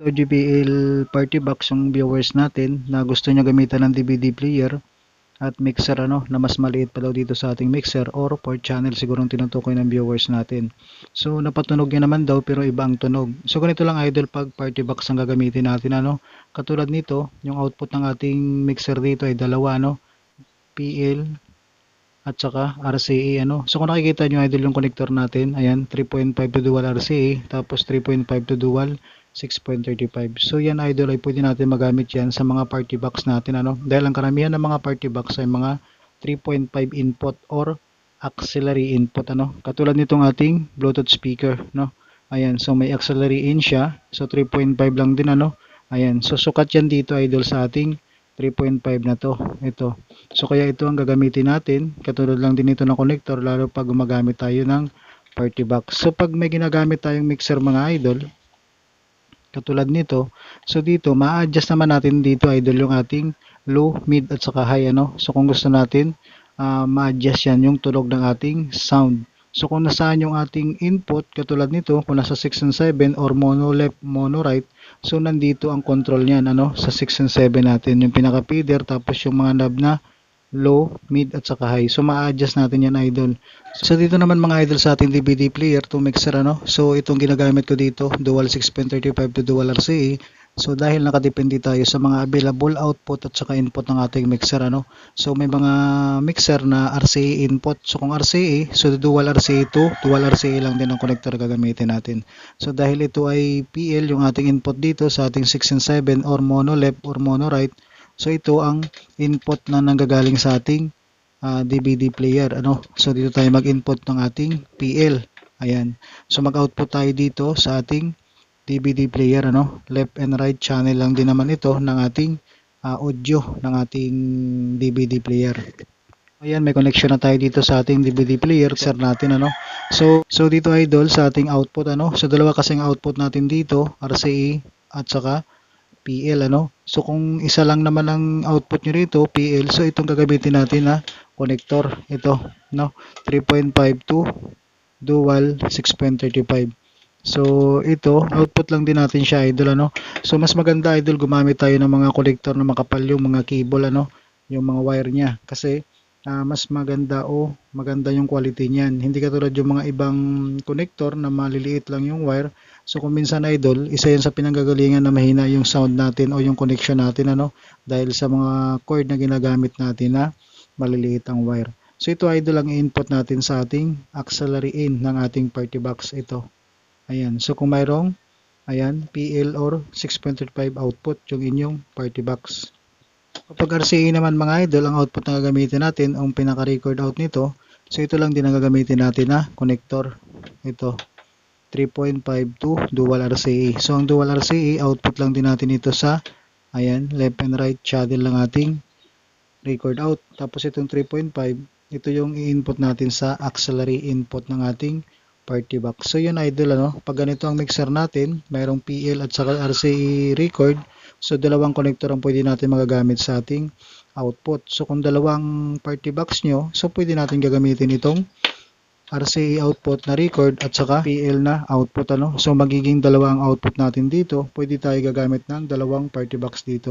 So JBL party box yung viewers natin na gusto niya gamitan ng DVD player at mixer ano na mas maliit pa daw dito sa ating mixer or 4 channel siguro ang tinutukoy ng viewers natin. So napatunog niya naman daw pero iba ang tunog. So ganito lang idol pag party box ang gagamitin natin ano. Katulad nito, yung output ng ating mixer dito ay dalawa ano. PL at saka RCA ano. So kung nakikita nyo idol yung connector natin, ayan 3.5 to dual RCA tapos 3.5 to dual 6.35. So yan idol ay pwede natin magamit yan sa mga party box natin ano. Dahil ang karamihan ng mga party box ay mga 3.5 input or auxiliary input ano. Katulad nitong ating Bluetooth speaker no. Ayan, so may auxiliary in siya. So 3.5 lang din ano. Ayan, so sukat yan dito idol sa ating 3.5 na to. Ito. So kaya ito ang gagamitin natin. Katulad lang din ito ng connector lalo pag gumagamit tayo ng party box. So pag may ginagamit tayong mixer mga idol, katulad nito. So dito, ma-adjust naman natin dito idol yung ating low, mid at saka high ano. So kung gusto natin, uh, ma-adjust yan yung tunog ng ating sound. So kung nasaan yung ating input, katulad nito, kung nasa 6 and 7 or mono left, mono right, so nandito ang control niyan ano, sa 6 and 7 natin. Yung pinaka feeder, tapos yung mga knob na low, mid at saka high. So ma-adjust natin yan idol. So dito naman mga idol sa ating DVD player to mixer ano. So itong ginagamit ko dito, dual 6.35 to dual RCA. So dahil nakadepende tayo sa mga available output at saka input ng ating mixer ano. So may mga mixer na RCA input. So kung RCA, so dual RCA to, dual RCA lang din ang connector gagamitin natin. So dahil ito ay PL yung ating input dito sa ating 6 and 7 or mono left or mono right. So ito ang input na nanggagaling sa ating uh, DVD player ano. So dito tayo mag-input ng ating PL. Ayan. So mag-output tayo dito sa ating DVD player ano. Left and right channel lang din naman ito ng ating uh, audio ng ating DVD player. Ayan, may connection na tayo dito sa ating DVD player, sir natin ano. So, so dito idol sa ating output ano. So dalawa kasing output natin dito, RCA at saka PL ano. So kung isa lang naman ang output nyo rito, PL, so itong gagamitin natin na connector. Ito, no? 3.5 to dual 6.35. So ito, output lang din natin siya idol ano. So mas maganda idol gumamit tayo ng mga connector na makapal yung mga cable ano, yung mga wire niya kasi uh, mas maganda o maganda yung quality niyan. Hindi katulad yung mga ibang connector na maliliit lang yung wire. So kung minsan idol, isa yan sa pinanggagalingan na mahina yung sound natin o yung connection natin ano dahil sa mga cord na ginagamit natin na maliliit ang wire. So ito idol ang input natin sa ating auxiliary in ng ating party box ito. Ayan. So kung mayroong ayan, PL or 6.35 output yung inyong party box. Kapag RCA naman mga idol, ang output na gagamitin natin, ang pinaka-record out nito, so ito lang din ang gagamitin natin na connector. Ito, 3.5 to dual RCA. So ang dual RCA, output lang din natin ito sa, ayan, left and right channel lang ating record out. Tapos itong 3.5, ito yung i-input natin sa auxiliary input ng ating party box. So yun idol ano, pag ganito ang mixer natin, mayroong PL at saka RCA record, so dalawang connector ang pwede natin magagamit sa ating output. So kung dalawang party box nyo, so pwede natin gagamitin itong RCA output na record at saka PL na output ano. So magiging dalawang output natin dito. Pwede tayo gagamit ng dalawang party box dito.